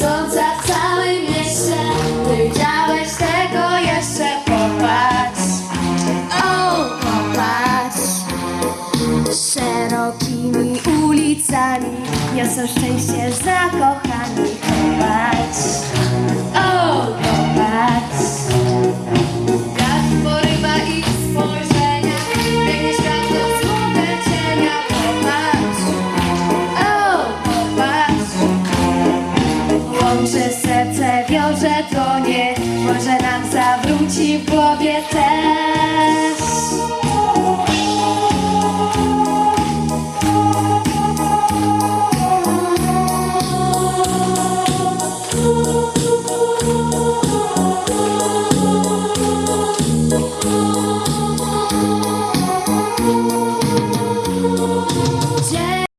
sądza w całym mieście. Ty widziałeś tego jeszcze? Popatrz, o popatrz. Szerokimi ulicami Niosą szczęście zakochani. Popatrz. Przez serce wiąże dłonie Może nam zawróci w głowie ten